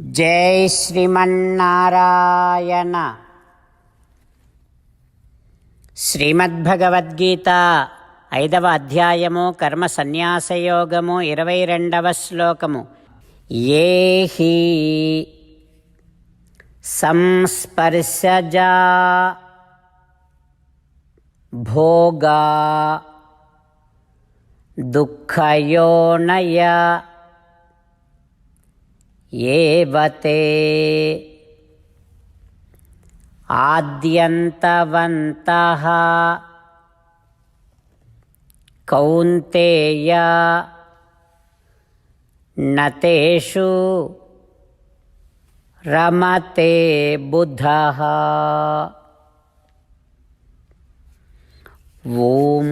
జై శ్రీమన్నారాయణ. శ్రీమద్భగవద్గీత ఐదవ అధ్యాయము కర్మ సన్యాసయోగము ఇరవై రెండవ శ్లోకము. ఏ హి సంస్పర్శజా భోగా దుఃఖయోనయ ఏవతే ఆద్యంతవంత కౌంతేయ నతేషు రమతే బుధః. ఓం.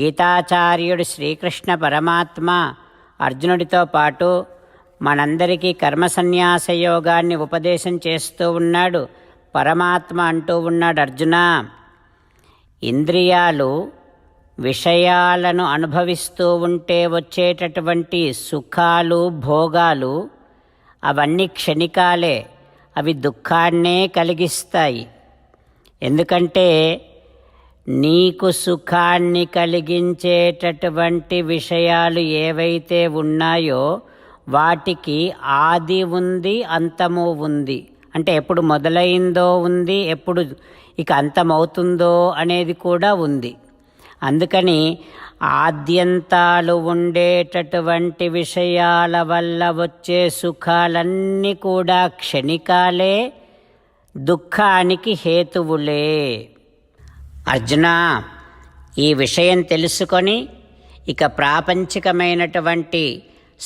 గీతాచార్యుడు శ్రీకృష్ణ పరమాత్మ అర్జునుడితో పాటు మనందరికీ కర్మ సన్యాస యోగాన్ని ఉపదేశం చేస్తూ ఉన్నాడు. పరమాత్మ అంటూ ఉన్నాడు అర్జున. ఇంద్రియాలు విషయాలను అనుభవిస్తూ ఉంటే వచ్చేటటువంటి సుఖాలు భోగాలు అవన్నీ క్షణికాలే. అవి దుఃఖాన్నే కలిగిస్తాయి. ఎందుకంటే నీకు సుఖాన్ని కలిగించేటటువంటి విషయాలు ఏవైతే ఉన్నాయో వాటికి ఆది ఉంది అంతము ఉంది. అంటే ఎప్పుడు మొదలైందో ఉంది ఎప్పుడు ఇక అంతమవుతుందో అనేది కూడా ఉంది. అందుకని ఆద్యంతాలు ఉండేటటువంటి విషయాల వల్ల వచ్చే సుఖాలన్నీ కూడా క్షణికాలే దుఃఖానికి హేతువులే. అర్జున ఈ విషయం తెలుసుకొని ఇక ప్రాపంచికమైనటువంటి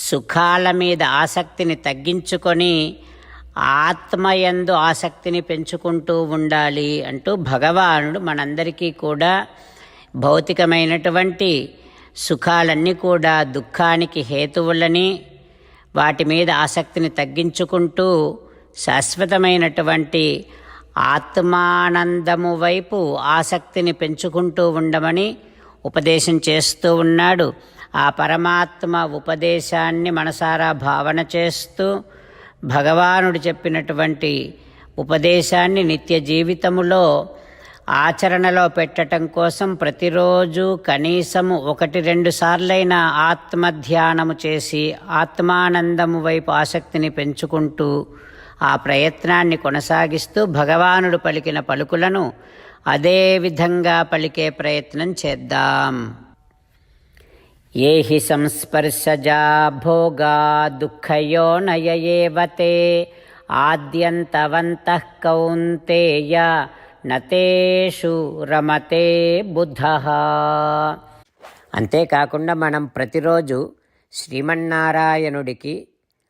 సుఖాల మీద ఆసక్తిని తగ్గించుకొని ఆత్మయందు ఆసక్తిని పెంచుకుంటూ ఉండాలి అంటూ భగవానుడు మనందరికీ కూడా భౌతికమైనటువంటి సుఖాలన్నీ కూడా దుఃఖానికి హేతువులని వాటి మీద ఆసక్తిని తగ్గించుకుంటూ శాశ్వతమైనటువంటి ఆత్మానందము వైపు ఆసక్తిని పెంచుకుంటూ ఉండమని ఉపదేశం చేస్తూ ఉన్నాడు. ఆ పరమాత్మ ఉపదేశాన్ని మనసారా భావన చేస్తూ భగవానుడు చెప్పినటువంటి ఉపదేశాన్ని నిత్య జీవితములో ఆచరణలో పెట్టడం కోసం ప్రతిరోజు కనీసము ఒకటి రెండు సార్లైనా ఆత్మధ్యానము చేసి ఆత్మానందము వైపు ఆసక్తిని పెంచుకుంటూ ఆ ప్రయత్నాన్ని కొనసాగిస్తూ భగవానుడు పలికిన పలుకులను అదే విధంగా పలికే ప్రయత్నం చేద్దాం. ఏ హి సంస్పర్శజా భోగా దుఃఖయో నయయేవతే ఆద్యంతవంతః కౌంతేయ నతేషు రమతే బుద్ధ అంతేకాకుండా మనం ప్రతిరోజు శ్రీమన్నారాయణుడికి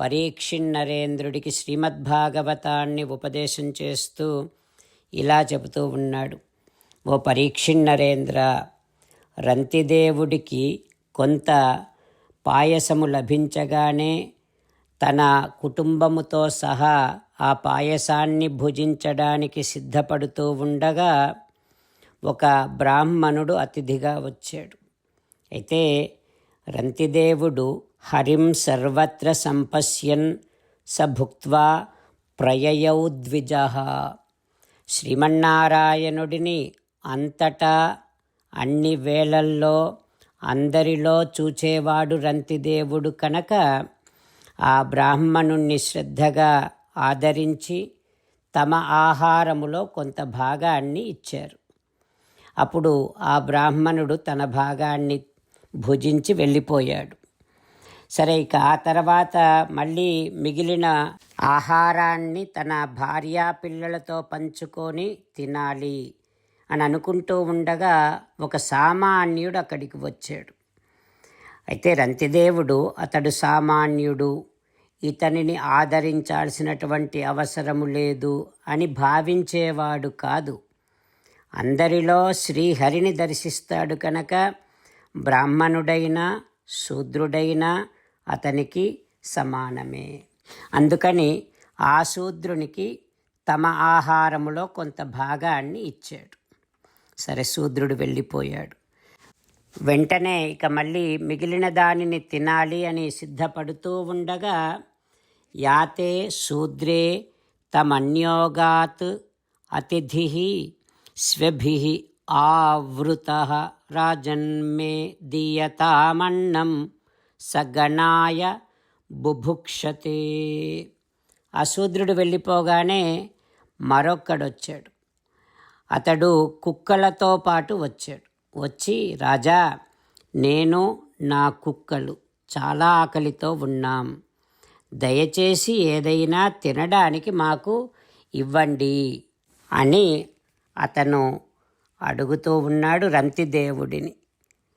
పరీక్షిన్నరేంద్రుడికి శ్రీమద్భాగవతాన్ని ఉపదేశం చేస్తూ ఇలా చెబుతూ ఉన్నాడు. ఓ పరీక్షిన్నరేంద్ర రంతిదేవుడికి కొంత పాయసము లభించగానే తన కుటుంబముతో సహా ఆ పాయసాన్ని భుజించడానికి సిద్ధపడుతూ ఉండగా ఒక బ్రాహ్మణుడు అతిథిగా వచ్చాడు. అయితే రంతిదేవుడు హరిం సర్వత్ర సంపశ్యన్ స భుక్త్వా ప్రయయౌ ద్విజ. శ్రీమన్నారాయణుడిని అంతటా అన్ని వేళల్లో అందరిలో చూచేవాడు రంతిదేవుడు కనుక ఆ బ్రాహ్మణుణ్ణి శ్రద్ధగా ఆదరించి తమ ఆహారములో కొంత భాగాన్ని ఇచ్చారు. అప్పుడు ఆ బ్రాహ్మణుడు తన భాగాన్ని భుజించి వెళ్ళిపోయాడు. సరే ఇక ఆ తర్వాత మళ్ళీ మిగిలిన ఆహారాన్ని తన భార్యా పిల్లలతో పంచుకొని తినాలి అని అనుకుంటూ ఉండగా ఒక సామాన్యుడు అక్కడికి వచ్చాడు. అయితే రంతిదేవుడు అతడు సామాన్యుడు ఇతనిని ఆదరించాల్సినటువంటి అవసరము లేదు అని భావించేవాడు కాదు. అందరిలో శ్రీహరిని దర్శిస్తాడు కనుక బ్రాహ్మణుడైనా శూద్రుడైనా అతనికి సమానమే. అందుకని ఆ శూద్రునికి తమ ఆహారములో కొంత భాగాన్ని ఇచ్చాడు. సరే శూద్రుడు వెళ్ళిపోయాడు. వెంటనే ఇక మళ్ళీ మిగిలిన దానిని తినాలి అని సిద్ధపడుతూ ఉండగా యాతే శూద్రే తమన్యోగాత్ అతిథి స్వభి ఆవృత రాజన్మే దీయతామన్నం సగణాయ బుభుక్షతే. అశూద్రుడు వెళ్ళిపోగానే మరొక్కడొచ్చాడు. అతడు కుక్కలతో పాటు వచ్చాడు. వచ్చి రాజా నేను నా కుక్కలు చాలా ఆకలితో ఉన్నాం. దయచేసి ఏదైనా తినడానికి మాకు ఇవ్వండి అని అతను అడుగుతూ ఉన్నాడు రంతిదేవుడిని.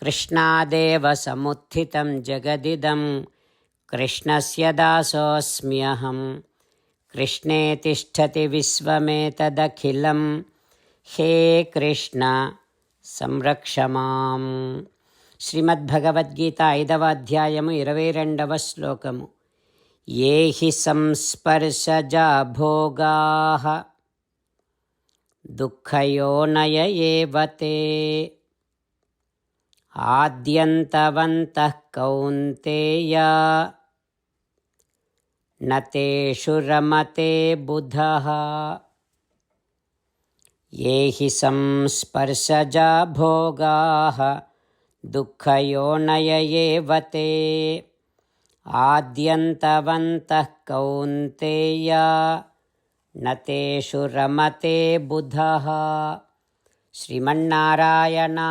కృష్ణాదేవ సముత్థితం జగదిదం కృష్ణస్య దాసోऽస్మ్యహం కృష్ణే తిష్టతి విశ్వమేతదఖిలం హే కృష్ణ సంరక్ష మాం శ్రీమద్భగవద్గీత ఐదవ అధ్యాయము ఇరవై రెండవ శ్లోకము. ఏ హి సంస్పర్శజా భోగా దుఃఖయోనయ आद्यन्तवन्तः कौन्तेय न तेषु रमते बुधः ये हि संस्पर्शजा भोगाः दुःखयोनययेव ते आद्यन्तवन्तः कौन्तेय न तेषु रमते बुधः श्रीमन्नारायणा